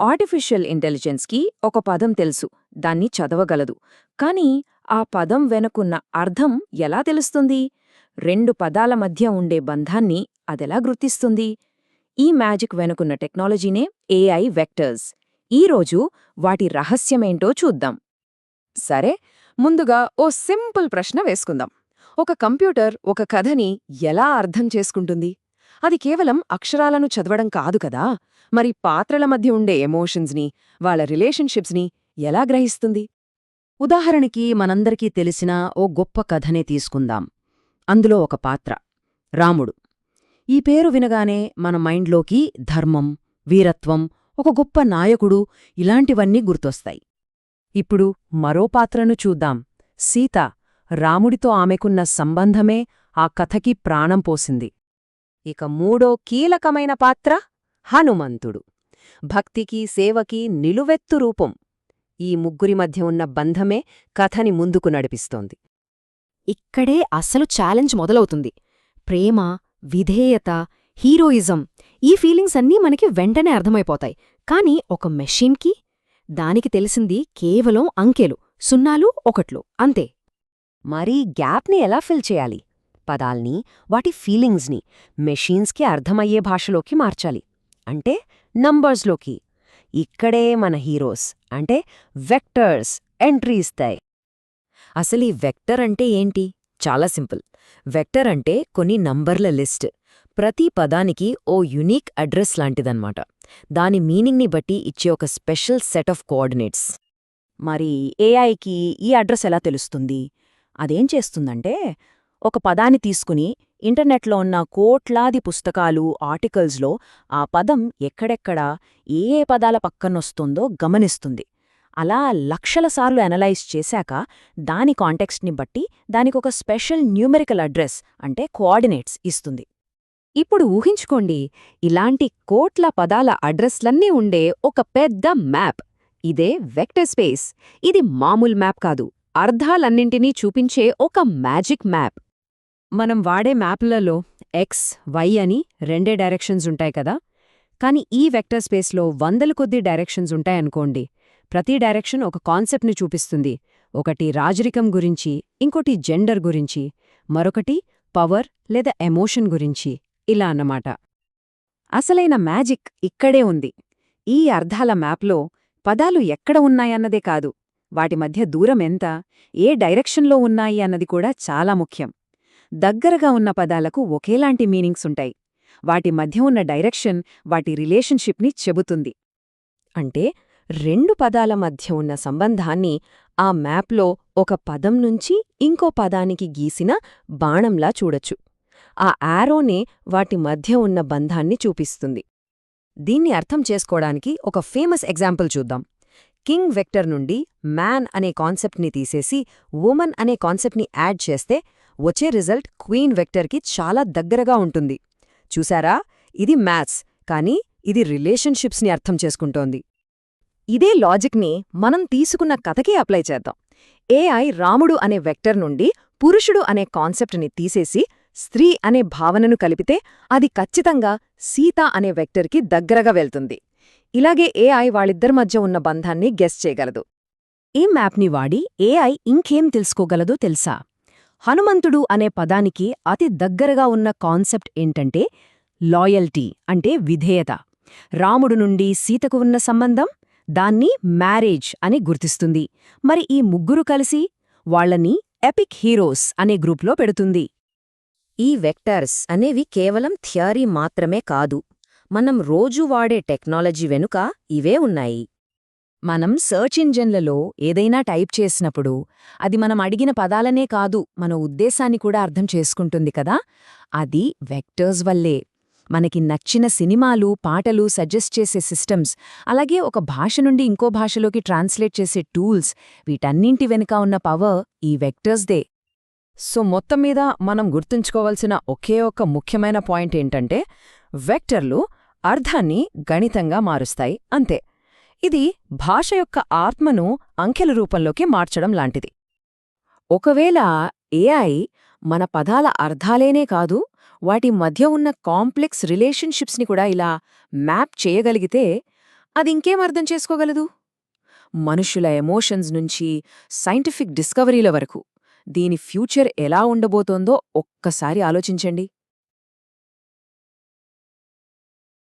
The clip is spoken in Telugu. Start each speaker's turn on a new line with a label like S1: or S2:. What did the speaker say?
S1: ఆర్టిఫిషియల్ ఇంటెలిజెన్స్కి ఒక పదం తెలుసు దాన్ని చదవగలదు. కానీ ఆ పదం వెనుకున్న అర్థం ఎలా తెలుస్తుంది? రెండు పదాల మధ్య ఉండే బంధాన్ని అదెలా గుర్తిస్తుంది? ఈ మ్యాజిక్ వెనుకున్న టెక్నాలజీనే ఏఐ వెక్టర్స్. ఈరోజు వాటి రహస్యమేంటో చూద్దాం.
S2: సరే ముందుగా ఓ సింపుల్ ప్రశ్న వేసుకుందాం. ఒక కంప్యూటర్ ఒక కథని ఎలా అర్థం చేసుకుంటుంది? అది కేవలం అక్షరాలను చదవడం కాదు కదా. మరి పాత్రల మధ్య ఉండే ఎమోషన్స్ని వాళ్ళ రిలేషన్షిప్స్ని ఎలా గ్రహిస్తుంది?
S3: ఉదాహరణకి మనందరికీ తెలిసిన ఓ గొప్ప కథనే తీసుకుందాం. అందులో ఒక పాత్ర. రాముడు. ఈ పేరు వినగానే మన మైండ్లోకి ధర్మం వీరత్వం ఒక గొప్ప నాయకుడు ఇలాంటివన్నీ గుర్తొస్తాయి. ఇప్పుడు మరో పాత్రను చూద్దాం. సీత. రాముడితో ఆమెకున్న సంబంధమే ఆ కథకి ప్రాణం పోసింది. ఇక మూడో కీలకమైన పాత్ర హనుమంతుడు. భక్తికి సేవకి నిలువెత్తు రూపం. ఈ ముగ్గురి మధ్య ఉన్న బంధమే కథని ముందుకు నడిపిస్తోంది.
S4: ఇక్కడే అసలు ఛాలెంజ్ మొదలవుతుంది. ప్రేమ విధేయత హీరోయిజం ఈ ఫీలింగ్స్ అన్నీ మనకి వెంటనే అర్థమైపోతాయి. కానీ ఒక మెషిన్కి దానికి తెలిసింది కేవలం అంకెలు సున్నాలు ఒకట్లు. అంతే.
S3: మరి గ్యాప్ని ఎలా ఫిల్ చేయాలి? పదాల్ని వాటి ఫీలింగ్స్ని మెషీన్స్కి అర్థమయ్యే భాషలోకి మార్చాలి. అంటే నంబర్స్లోకి. ఇక్కడే మన హీరోస్ అంటే వెక్టర్స్ ఎంట్రీ ఇస్తాయి. అసలు ఈ వెక్టర్ అంటే ఏంటి? చాలా సింపుల్. వెక్టర్ అంటే కొన్ని నంబర్ల లిస్ట్. ప్రతి పదానికి ఓ యునీక్ అడ్రస్ లాంటిదన్నమాట. దాని మీనింగ్ని బట్టి ఇచ్చే ఒక స్పెషల్ సెట్ ఆఫ్ కోఆర్డినేట్స్. మరి ఏఐకి ఈ అడ్రస్ ఎలా తెలుస్తుంది? అదేం చేస్తుందంటే ఒక పదాన్ని తీసుకుని ఇంటర్నెట్లో ఉన్న కోట్లాది పుస్తకాలు ఆర్టికల్స్లో ఆ పదం ఎక్కడెక్కడ ఏ ఏ పదాల పక్కనొస్తుందో గమనిస్తుంది. అలా లక్షల సార్లు అనలైజ్ చేశాక దాని కాంటెక్స్ట్ని బట్టి దానికొక స్పెషల్ న్యూమెరికల్ అడ్రస్ అంటే కోఆర్డినేట్స్ ఇస్తుంది.
S4: ఇప్పుడు ఊహించుకోండి ఇలాంటి కోట్ల పదాల అడ్రస్లన్నీ ఉండే ఒక పెద్ద మ్యాప్. ఇదే వెక్టర్ స్పేస్. ఇది మామూలు మ్యాప్ కాదు. అర్థాలన్నింటినీ చూపించే ఒక మ్యాజిక్ మ్యాప్.
S3: మనం వాడే మ్యాప్లలో ఎక్స్ వై అని రెండే డైరెక్షన్స్ ఉంటాయి కదా? కానీ ఈ వెక్టర్ స్పేస్లో వందల కొద్ది డైరెక్షన్స్ ఉంటాయనుకోండి ప్రతి డైరెక్షన్ ఒక కాన్సెప్ట్ని చూపిస్తుంది. ఒకటి రాజరికం గురించి ఇంకోటి జెండర్ గురించి మరొకటి పవర్ లేదా ఎమోషన్ గురించి. ఇలా అన్నమాట.
S2: అసలైన మ్యాజిక్ ఇక్కడే ఉంది. ఈ అర్థాల మ్యాప్లో పదాలు ఎక్కడ ఉన్నాయన్నదే కాదు. వాటి మధ్య దూరం ఎంత ఏ డైరెక్షన్లో ఉన్నాయి అన్నది కూడా చాలా ముఖ్యం. దగ్గరగా ఉన్న పదాలకు ఒకేలాంటి మీనింగ్స్ ఉంటాయి వాటి మధ్య ఉన్న డైరెక్షన్ వాటి రిలేషన్షిప్ని చెబుతుంది.
S3: అంటే రెండు పదాల మధ్య ఉన్న సంబంధాన్ని ఆ మ్యాప్లో ఒక పదం నుంచి ఇంకో పదానికి గీసిన బాణంలా చూడొచ్చు. ఆ యారోనే వాటి మధ్య ఉన్న బంధాన్ని చూపిస్తుంది. దీన్ని అర్థం చేసుకోవడానికి ఒక ఫేమస్ ఎగ్జాంపుల్ చూద్దాం. కింగ్ వెక్టర్ నుండి మ్యాన్ అనే కాన్సెప్ట్ని తీసేసి ఉమన్ అనే కాన్సెప్ట్ని యాడ్ చేస్తే వచ్చే రిజల్ట్ క్వీన్ వెక్టర్కి చాలా దగ్గరగా ఉంటుంది. చూసారా? ఇది మ్యాథ్స్ కానీ ఇది రిలేషన్షిప్స్ని అర్థం చేసుకుంటోంది.
S2: ఇదే లాజిక్ని మనం తీసుకున్న కథకే అప్లై చేద్దాం. ఏఐ రాముడు అనే వెక్టర్ నుండి పురుషుడు అనే కాన్సెప్ట్ని తీసేసి స్త్రీ అనే భావనను కలిపితే అది ఖచ్చితంగా సీత అనే వెక్టర్కి దగ్గరగా వెళ్తుంది. ఇలాగే ఏఐ వాళ్ళిద్దరి మధ్య ఉన్న బంధాన్ని గెస్ చేయగలదు.
S3: ఈ మ్యాప్ని వాడి ఏఐ ఇంకేం తెలుసుకోగలదో తెలుసా? హనుమంతుడు అనే పదానికి అతి దగ్గరగా ఉన్న కాన్సెప్ట్ ఏంటంటే లాయల్టీ అంటే విధేయత. రాముడు నుండి సీతకు ఉన్న సంబంధం దాన్ని మ్యారేజ్ అని గుర్తిస్తుంది. మరి ఈ ముగ్గురు కలిసి వాళ్ళని ఎపిక్ హీరోస్ అనే గ్రూప్లో పెడుతుంది. ఈ వెక్టర్స్ అనేవి కేవలం థియరీ మాత్రమే కాదు మనం రోజూ వాడే టెక్నాలజీ వెనుక ఇవే ఉన్నాయి. మనం సర్చ్ ఇంజన్లలో ఏదైనా టైప్ చేసినప్పుడు అది మనం అడిగిన పదాలనే కాదు మన ఉద్దేశాన్ని కూడా అర్థం చేసుకుంటుంది కదా? అది వెక్టర్స్ వల్లే. మనకి నచ్చిన సినిమాలు పాటలు సజెస్ట్ చేసే సిస్టమ్స్ అలాగే ఒక భాష నుండి ఇంకో భాషలోకి ట్రాన్స్లేట్ చేసే టూల్స్ వీటన్నింటి వెనుక ఉన్న పవర్ ఈ వెక్టర్స్దే.
S2: సో మొత్తం మీద మనం గుర్తుంచుకోవాల్సిన ఒకే ఒక్క ముఖ్యమైన పాయింట్ ఏంటంటే వెక్టర్లు అర్థాన్ని గణితంగా మారుస్తాయి అంతే. ఇది భాష యొక్క ఆత్మను అంకెల రూపంలోకి మార్చడం లాంటిది. ఒకవేళ ఏఐ మన పదాల అర్థాలేనే కాదు వాటి మధ్య ఉన్న కాంప్లెక్స్ రిలేషన్షిప్స్ని కూడా ఇలా మ్యాప్ చేయగలిగితే
S1: అదింకేం అర్థం చేసుకోగలదు? మనుషుల ఎమోషన్స్ నుంచి సైంటిఫిక్ డిస్కవరీల వరకు దీని ఫ్యూచర్ ఎలా ఉండబోతోందో ఒక్కసారి ఆలోచించండి.